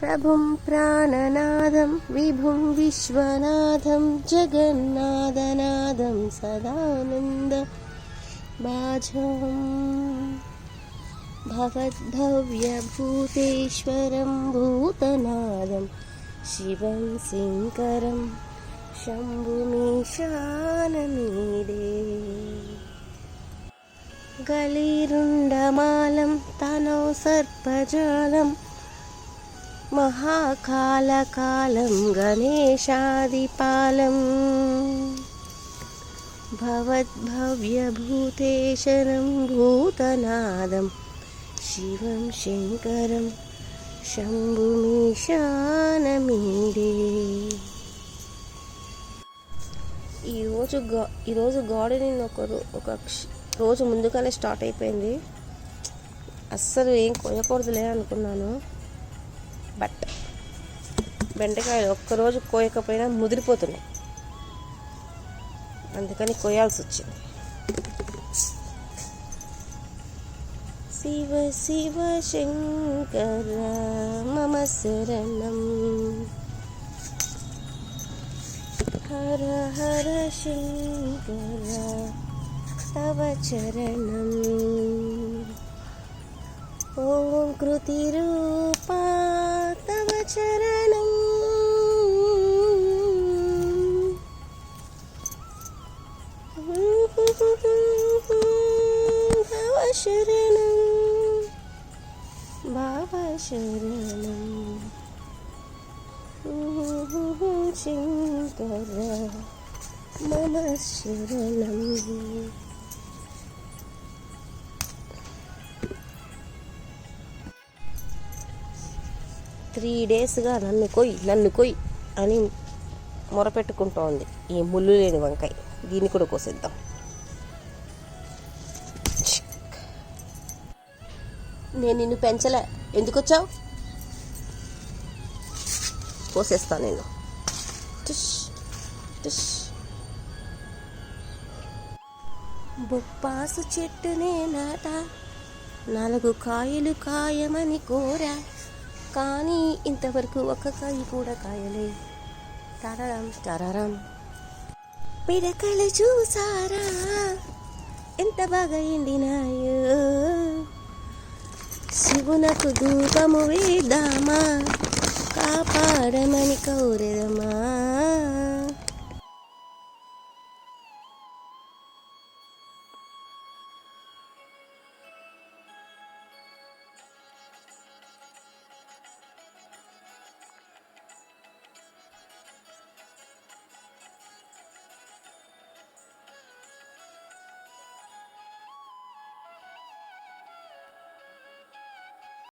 ప్రభుం ప్రాణనాదం విభుం విశ్వనాథం జగన్నాథనాదం సదానంద బాజం భవద్భవ్యభూతేశ్వరం భూతనాదం శివం శంకరం శంభుమీశానమీడే గలీరుండమాలం తనో సర్పజాలం మహాకాలకాలం గణేశాదిపాలం భవద్భవ్యభూతేశరం భూతనాదం శివం శంకరం శంభుమీశానమీడే ఈరోజు గా ఈరోజు గార్డెనింగ్ ఒక ఒక రోజు ముందుగానే స్టార్ట్ అయిపోయింది. అస్సలు ఏం కోయకూడదులే అనుకున్నాను. బట్ బెండకాయలు ఒక్కరోజు కోయకపోయినా ముదిరిపోతున్నాయి. అందుకని కోయాల్సి వచ్చింది. శివ శివ శంకర మమ శరణం. హర హర శంకర తవ చరణం. ఓం కృతిరూపా శరణం భవ శరణం శంకర మమ శరణం త్రీ డేస్గా నన్ను కొయ్ నన్ను కొయ్ అని మొరపెట్టుకుంటోంది. ఈ ముళ్ళు లేని వంకాయ. దీన్ని కూడా కోసేద్దాం. నేను నిన్ను పెంచలే. ఎందుకు వచ్చావు కోసేస్తా నేను. టిష్ టిష్. బొప్పాసు చెట్టునే నాట నాలుగు కాయలు కాయమని కోరా. కానీ ఇంతవరకు ఒక్క కాయ కూడా కాయలే. తరరం తరరం పిడకలు చూసారా? ఎంత బాగా ఎండినాయో. శివునకు ధూపము వేద్దామా? కాపాడమని కౌరమా